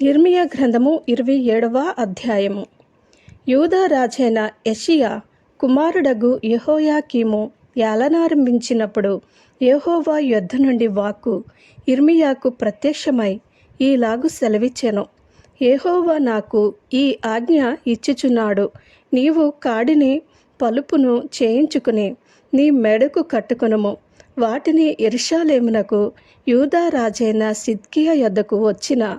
ఇర్మియా గ్రంథము ఇరవై ఏడవ అధ్యాయము. యూదా రాజైన యషియా కుమారుడగు యహోయాకీము ఏలనారంభించినప్పుడు యెహోవా యొద్ద నుండి వాక్కు ఇర్మియాకు ప్రత్యక్షమై ఈలాగు సెలవిచ్చెను. యెహోవా నాకు ఈ ఆజ్ఞ ఇచ్చుచున్నాడు. నీవు కాడిని పలుపును చేయించుకుని నీ మెడకు కట్టుకునుము. వాటిని ఎరుషాలేమునకు యూదా రాజైన సిద్కియా యొద్దకు వచ్చిన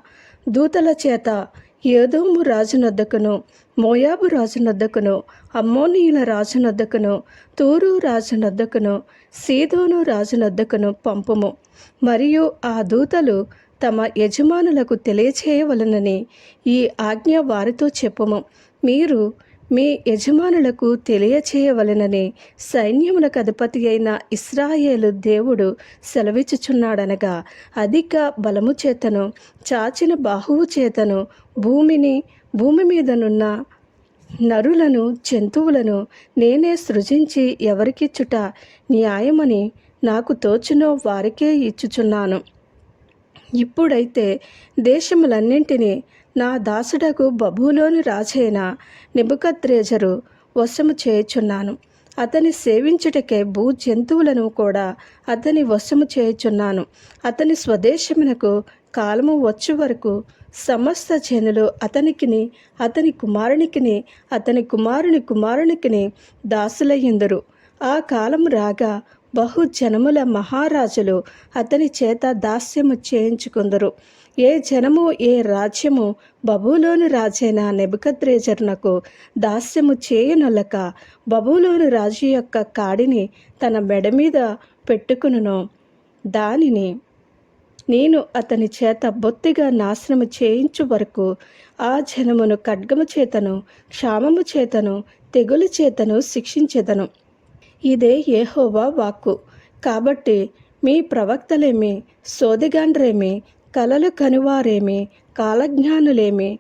దూతల చేత ఏదోము రాజునొద్దకును మోయాబు రాజునొద్దకును అమ్మోనీయుల రాజునొద్దకును తూరు రాజునొద్దకును సీదోను రాజునొద్దకును పంపము. మరియు ఆ దూతలు తమ యజమానులకు తెలియచేయవలనని ఈ ఆజ్ఞ వారితో చెప్పుము. మీరు మీ యజమానులకు తెలియచేయవలెనని సైన్యములకు అధిపతి అయిన ఇస్రాయేలు దేవుడు సెలవిచ్చుచున్నాడనగా అధిక బలము చేతను చాచిన బాహువు చేతను భూమిని భూమి మీదనున్న నరులను జంతువులను నేనే సృజించి ఎవరికిచ్చుట న్యాయమని నాకు తోచునో వారికే ఇచ్చుచున్నాను. ఇప్పుడైతే దేశములన్నింటినీ నా దాసుడకు బబులోని రాజైన నిబుకద్రేజరు వశము చేయుచున్నాను. అతని సేవించుటకే భూ జంతువులను కూడా అతని వశము చేయుచున్నాను. అతని స్వదేశమునకు కాలము వచ్చు వరకు సమస్త జనులు అతనికిని అతని కుమారునికిని అతని కుమారుని కుమారునికిని దాసులయ్యుందరు. ఆ కాలము రాగా బహు జనముల మహారాజులు అతని చేత దాస్యము చేయించుకుందరు. ఏ జనము ఏ రాజ్యము బబులోను రాజైన నెబుకద్రేజర్నకు దాస్యము చేయనొలక బబులోను రాజు యొక్క కాడిని తన మెడ మీద పెట్టుకును దానిని నేను అతని చేత బొత్తిగా నాశనము చేయించు వరకు ఆ జనమును ఖడ్గము చేతను క్షామము చేతను తెగులు చేతను శిక్షించెదను. ఇదే ఏహోవా వాక్కు. కాబట్టి మీ ప్రవక్తలేమి సోదిగాండ్రేమి కలలు కనువారేమి కాలజ్ఞానులేమి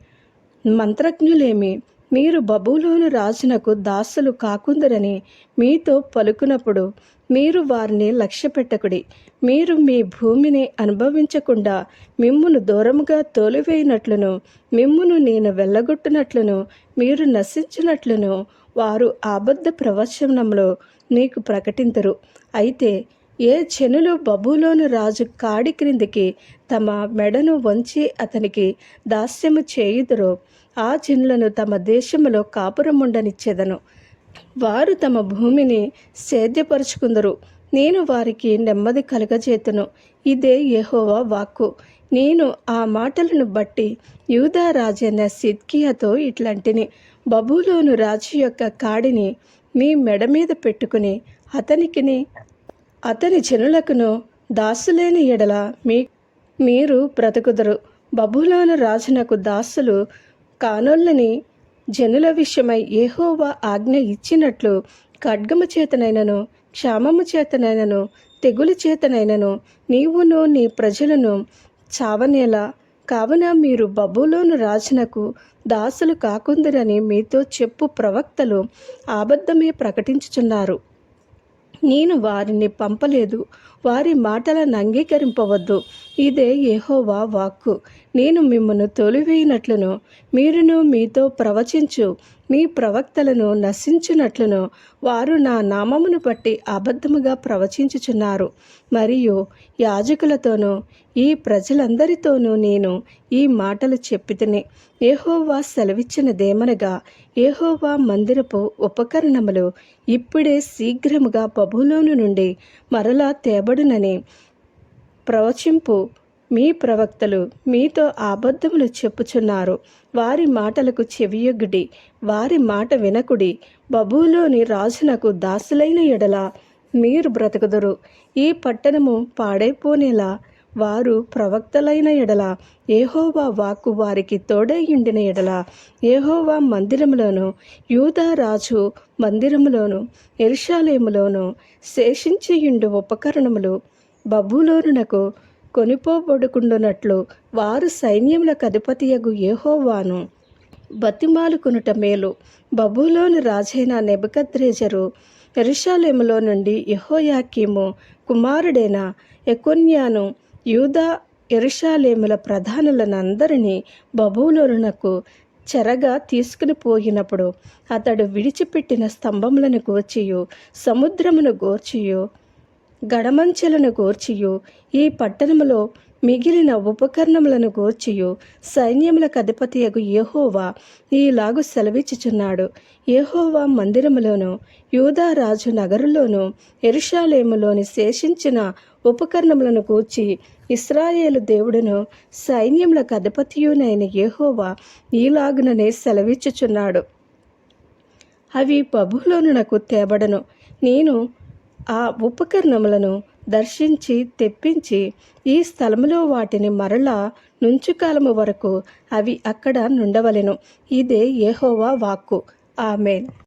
మంత్రజ్ఞులేమి మీరు బబులోను రాజునకు దాసులు కాకుందరని మీతో పలుకునప్పుడు మీరు వారిని లక్ష్యపెట్టకుడి. మీరు మీ భూమిని అనుభవించకుండా మిమ్మును దూరముగా తోలివేయినట్లును మిమ్మును నేను వెళ్ళగొట్టినట్లును మీరు నశించినట్లును వారు అబద్ధ ప్రవచనంలో నీకు ప్రకటించరు అయితే ఏ చెనులు బబులోను రాజు కాడి క్రిందికి తమ మెడను వంచి అతనికి దాస్యము చేయుదురో ఆ జనులను తమ దేశంలో కాపురముండనిచ్చేదను. వారు తమ భూమిని సేద్యపరుచుకుందరు. నేను వారికి నెమ్మది కలుగజేతును. ఇదే యహోవా వాక్కు. నేను ఆ మాటలను బట్టి యూదా రాజైన సిద్కియాతో ఇట్లాంటిని. బబులోను రాజు యొక్క కాడిని మీ మెడ మీద పెట్టుకుని అతనికిని అతని జనులకును దాసులేని ఎడల మీ మీరు బ్రతుకుదరు. బబులోను రాజునకు దాసులు కానోళ్ళని జనుల విషయమై ఏహోవా ఆజ్ఞ ఇచ్చినట్లు ఖడ్గము చేతనైనను క్షామము చేతనైనను తెగులు చేతనైనను నీవును నీ ప్రజలను చావనేలా కావున మీరు బబులోను రాజునకు దాసులు కాకుందిరని మీతో చెప్పు ప్రవక్తలు అబద్ధమే ప్రకటించుచున్నారు. నేను వారిని పంపలేదు వారి మాటలను అంగీకరింపవద్దు. ఇదే యెహోవా వాక్కు. నేను మిమ్మను తొలివేయినట్లును మీరును మీతో ప్రవచించు. మీ ప్రవక్తలను నశించునట్లును. వారు నా నామమును బట్టి అబద్ధముగా ప్రవచించుచున్నారు. మరియు యాజకులతోనూ ఈ ప్రజలందరితోనూ నేను ఈ మాటలు చెప్పితిని. ఏహోవా సెలవిచ్చినదేమనగా ఏహోవా మందిరపు ఉపకరణములు ఇప్పుడే శీఘ్రముగా బబులోను నుండి మరలా తేబడునని ప్రవచింపు మీ ప్రవక్తలు మీతో అబద్ధములు చెప్పుచున్నారు. వారి మాటలకు చెవియొగ్గుడి వారి మాట వినకుడి. బబులోని రాజునకు దాసులైన ఎడల మీరు బ్రతుకుదురు. ఈ పట్టణము పాడైపోనేలా వారు ప్రవక్తలైన ఎడల ఏహోవా వాక్కు వారికి తోడైయుండిన ఎడల ఏహోవా మందిరములోను యూదా రాజు మందిరములోను ఎరుషాలేములోను శేషించియుండు ఉపకరణములు బబులోనునకు కొనిపోబడుకుండునట్లు వారు సైన్యములకు అధిపతియగు ఏహోవాను బతిమాలుకునుట మేలు. బబులోని రాజైన నెబద్రేజరు ఎరుషాలేములో నుండి యహోయాకీము కుమారుడైన ఎకొన్యాను యూదా ఎరుషాలేముల ప్రధానులనందరినీ బబులోనునకు చెరగా తీసుకుని పోయినప్పుడు అతడు విడిచిపెట్టిన స్తంభములను గూర్చియు సముద్రమును గూర్చియు గడమంచెలను గూర్చియు ఈ పట్టణములో మిగిలిన ఉపకరణములను గూర్చియు. సైన్యములకు అధిపతియగు యెహోవా ఈలాగు సెలవిచ్చుచున్నాడు. యహోవా మందిరములోను యూదారాజు నగరులోను ఎరుషాలేములోని శేషించిన ఉపకరణములను గూర్చి ఇస్రాయేలు దేవుడును సైన్యములకు అధిపతియునైన యెహోవా ఈలాగుననే సెలవిచ్చుచున్నాడు. అవి బబులోనునకు తేబడను. నేను ఆ ఉపకరణములను దర్శించి తెప్పించి ఈ స్థలములో వాటిని మరలా నుంచుకాలము వరకు అవి అక్కడ నుండవలెను. ఇదే యెహోవా వాక్కు. ఆమెన్.